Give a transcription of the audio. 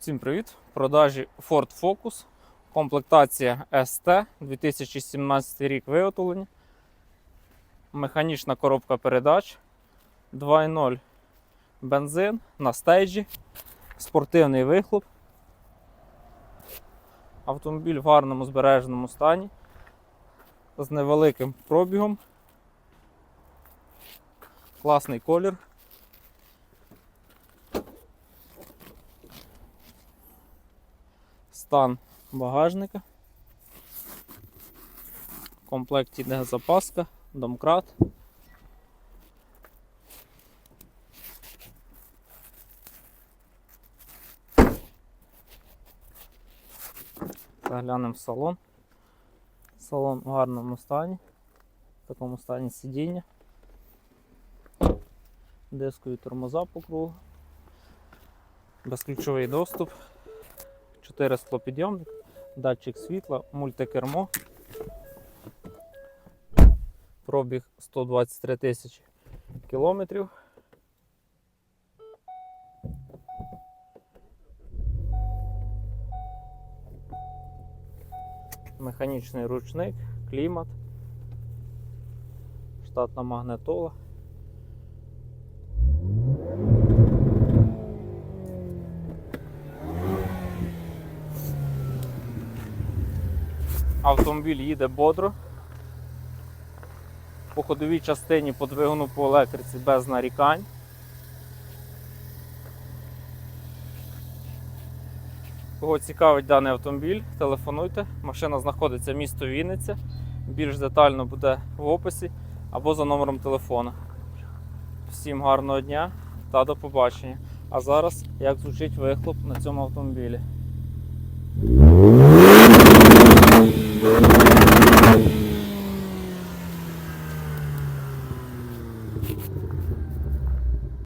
Всім привіт! В продажі Ford Focus. Комплектація ST 2017 рік виготовлення. Механічна коробка передач 2.0 бензин на стейджі, спортивний вихлоп. Автомобіль в гарному збереженому стані з невеликим пробігом. Класний колір. Стан багажника. В комплекті йде запаска, домкрат. Заглянемо в салон. Салон в гарному стані, в такому стані сидіння. Дискові тормоза по кругу, безключовий доступ. 4 склопідйомник, датчик світла, мультикермо. Пробіг 123 тисячі кілометрів. Механічний ручник, клімат, штатна магнитола. Автомобіль їде бодро. По ходовій частині по двигуну по електриці без нарікань. Кого цікавить даний автомобіль, телефонуйте. Машина знаходиться в місто Вінниця. Більш детально буде в описі або за номером телефона. Всім гарного дня та до побачення. А зараз як звучить вихлоп на цьому автомобілі.